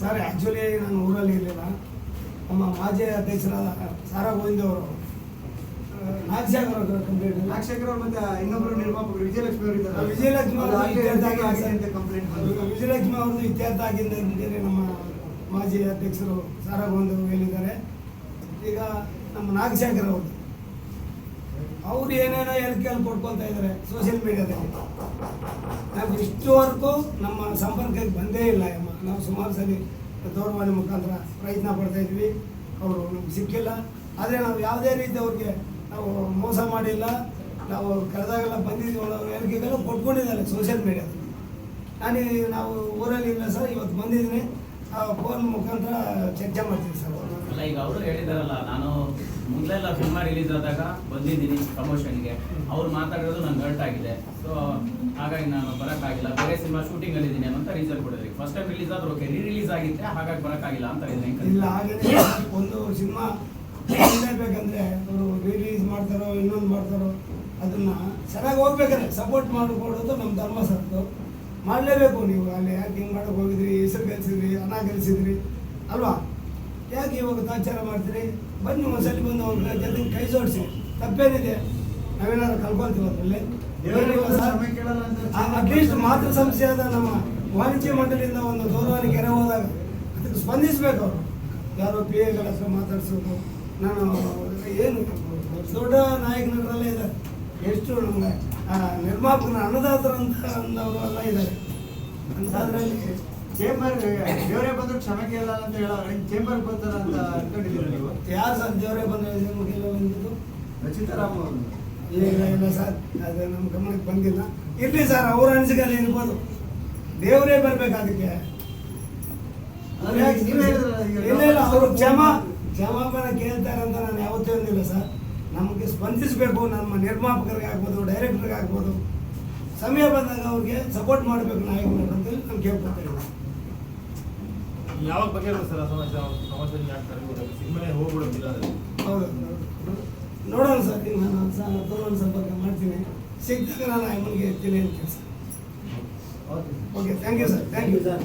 Sir actually ನಾನು ಊರಲ್ಲಿ ಇರಲಿಲ್ಲ. ನಮ್ಮ ಮಾಜಿ ಅಧ್ಯಕ್ಷರಾದ ಸಾರಾ ಗೋವಿಂದ ಅವರು ನಾಗಶೇಖರ್ ಅವರು ಕಂಪ್ಲೇಂಟ್ ನಾಗಶೇಖರ್ ಅವರು ಮತ್ತೆ ಇನ್ನೊಬ್ಬರು ನಿರ್ಮಾಪಕರು ವಿಜಯಲಕ್ಷ್ಮಿ ಅವರು ಇದ್ದಾರೆ. ವಿಜಯಲಕ್ಷ್ಮಿ ಅವರು ಕಂಪ್ಲೇಂಟ್ ವಿಜಯಲಕ್ಷ್ಮಿ ಅವ್ರದ್ದು ಇತ್ಯರ್ಥ ಆಗಿಂದ ಅಂತೇಳಿ ನಮ್ಮ ಮಾಜಿ ಅಧ್ಯಕ್ಷರು ಸಾರಾ ಗೋವಿಂದ ಅವರು ಹೇಳಿದ್ದಾರೆ. ಈಗ ನಮ್ಮ ನಾಗಶೇಖರ್ ಅವರು ಅವ್ರು ಏನೇನೋ ಹೇಳಿಕೆಯಲ್ಲಿ ಕೊಟ್ಕೊಳ್ತಾ ಇದ್ದಾರೆ ಸೋಷಿಯಲ್ ಮೀಡಿಯಾದಲ್ಲಿ ನಾವು ಇಷ್ಟುವರೆಗೂ ನಮ್ಮ ಸಂಪರ್ಕಕ್ಕೆ ಬಂದೇ ಇಲ್ಲ ಅಮ್ಮ ನಾವು ಸುಮಾರು ಸಲ ದೂರವಾಣಿ ಮುಖಾಂತರ ಪ್ರಯತ್ನ ಪಡ್ತಾ ಇದ್ವಿ. ಅವರು ನಮ್ಗೆ ಸಿಕ್ಕಿಲ್ಲ. ಆದರೆ ನಾವು ಯಾವುದೇ ರೀತಿ ಅವ್ರಿಗೆ ನಾವು ಮೋಸ ಮಾಡಿಲ್ಲ. ನಾವು ಕರೆದಾಗೆಲ್ಲ ಬಂದಿದ್ದೀವಿ ಅವ್ರು ಹೇಳಿಕೆಗೆಲ್ಲ ಕೊಟ್ಕೊಂಡಿದ್ದಾರೆ ಸೋಷಿಯಲ್ ಮೀಡಿಯಾದಲ್ಲಿ ನಾನು ನಾವು ಊರಲ್ಲಿ ಇಲ್ಲ ಸರ್, ಇವತ್ತು ಬಂದಿದ್ದೀನಿ. ಫೋನ್ ಮುಖಾಂತರ ಚರ್ಚೆ ಮಾಡ್ತೀನಿ ಸರ್ ಅಲ್ಲ ಈಗ ಅವರು ಹೇಳಿದಾರಲ್ಲ ನಾನು ಮೊದಲೆಲ್ಲ ಸಿನಿಮಾ ರಿಲೀಸ್ ಆದಾಗ ಬಂದಿದ್ದೀನಿ ಪ್ರಮೋಷನ್ಗೆ ಅವ್ರು ಮಾತಾಡೋದು ನಂಗೆ ಹರ್ಟ್ ಆಗಿದೆ. ಸೊ ಹಾಗಾಗಿ ನಾನು ಬರೋಕ್ಕಾಗಿಲ್ಲ. ಬೇರೆ ಸಿನಿಮಾ ಶೂಟಿಂಗ್ ಅಲ್ಲಿ ಇದ್ದೀನಿ ಅಂತ ರೀಸನ್ ಕೊಡಿದ್ರಿ ಫಸ್ಟ್ ಟೈಮ್ ರಿಲೀಸ್ ಆದ್ರೆ ಓಕೆ ರೀ ರಿಲೀಸ್ ಆಗಿದ್ರೆ ಹಾಗಾಗಿ ಬರೋಕ್ಕಾಗಿಲ್ಲ ಅಂತ ಇದ್ದೀನಿ ಹೆಂಗೆ ಇಲ್ಲ ಹಾಗೇನೆ ಒಂದು ಸಿನಿಮಾ ಬೇಕಂದ್ರೆ ಅವರು ರಿಲೀಸ್ ಮಾಡ್ತಾರೋ ಇನ್ನೊಂದು ಮಾಡ್ತಾರೋ ಅದನ್ನ ಚೆನ್ನಾಗಿ ಹೋಗ್ಬೇಕಾದ್ರೆ ಸಪೋರ್ಟ್ ಮಾಡಿಕೊಡೋದು ನಮ್ಮ ಧರ್ಮ ಸರ್ದು ಮಾಡಲೇಬೇಕು ನೀವು. ಅಲ್ಲಿ ಯಾಕೆ ಹಿಂಗೆ ಮಾಡಕ್ಕೆ ಹೋಗಿದ್ರಿ? ಹೆಸರು ಕಲಿಸಿದ್ರಿ ಹಣ ಕಲಿಸಿದ್ರಿ ಅಲ್ವಾ? ಯಾಕೆ ಇವಾಗ ತಾಚಾರ ಮಾಡ್ತೀರಿ? ಬನ್ನಿ ಒಂದ್ಸಲಿ ಬಂದು ಅವ್ರ ಜೊತೆ ಕೈ ಜೋಡಿಸಿ. ತಪ್ಪೇನಿದೆ. ನಾವೇನಾದ್ರು ಕಲ್ಕೊಳ್ತೀವಿ ಅದರಲ್ಲಿ. ಅಟ್ಲೀಸ್ಟ್ ಮಾತೃ ಆದ ನಮ್ಮ ವಾಣಿಜ್ಯ ಮಂಡಳಿಯಿಂದ ಒಂದು ದೂರವಾಣಿ ಕೆರೆ ಹೋದಾಗ ಅದಕ್ಕೆ ಸ್ಪಂದಿಸಬೇಕು ಅವರು. ಯಾರೋ ಪಿ ಎಗಳ ಹತ್ರ ಮಾತಾಡ್ಸೋದು. ನಾನು ಏನು ದೊಡ್ಡ ನಾಯಕನವರೆಲ್ಲ ಇದ್ದಾರೆ. ಎಷ್ಟು ನಮಗೆ ನಿರ್ಮಾಪಕನ ಅನ್ನದಾತರ ಅಂತ ಅಂದವರು ಎಲ್ಲ ಇದ್ದಾರೆ. ಅಂಥದ್ರಲ್ಲಿ ಚೇಂಬರ್ ದೇವರೇ ಬಂದ್ರು ಕ್ಷಮೆ ಇಲ್ಲ ಅಂತ ಹೇಳೋರು ಚೇಂಬರ್ ಬರ್ತಾರ ಅಂತ ಅನ್ಕೊಂಡಿದ್ದೀರಾ ನೀವು? ಯಾರು ಸರ್ ದೇವರೇ ಬಂದಿದ್ದು ರಚಿತಾರಾಮ್ ಅವರು. ಇಲ್ಲ ಇಲ್ಲ ಸರ್ ಅದು ನಮ್ಮ ಗಮನಕ್ಕೆ ಬಂದಿಲ್ಲ. ಇರಲಿ ಸರ್ ಅವ್ರ ಅನಿಸಿಕೆ ಇರ್ಬೋದು. ದೇವರೇ ಬರ್ಬೇಕು ಅದಕ್ಕೆ. ಇಲ್ಲ ಇಲ್ಲ ಅವರು ಕ್ಷಮಾ ಕ್ಷಮಾಪಣೆ ಕೇಳ್ತಾರೆ ಅಂತ ನಾನು ಯಾವತ್ತೂ ಅಂದಿಲ್ಲ ಸರ್. ನಮಗೆ ಸ್ಪಂದಿಸಬೇಕು ನಮ್ಮ ನಿರ್ಮಾಪಕರಿಗೆ ಆಗ್ಬೋದು ಡೈರೆಕ್ಟರ್ಗೆ ಆಗ್ಬೋದು. ಸಮಯ ಬಂದಾಗ ಅವ್ರಿಗೆ ಸಪೋರ್ಟ್ ಮಾಡಬೇಕು ನಾಯಕರು ಅಂತೇಳಿ ನಾನು ಕೇಳ್ಕೊತಾ ಇದ್ದೀನಿ. ಯಾವಾಗ ಬಗ್ಗೆ ಸರ್ ಸಮಸ್ಯೆ ಸಮಸ್ಯೆ ಯಾಕೆ ಕರೆಗೋದಾಗ ಸಿನಿಮಾನೇ ಹೋಗ್ಬಿಡೋದಿಲ್ಲ ಹೌದು ನೋಡೋಣ ಸರ್ ಇನ್ನು ನಾನು ಸಹ ದೂರವಾಣಿ ಸಂಪರ್ಕ ಮಾಡ್ತೀನಿ. ಸಿಕ್ಕಿದಾಗ ನಾನು ಅಮ್ಮನಿಗೆ ಹೇಳ್ತೀನಿ ಅಂತ sir okay. Okay thank you sir thank you sir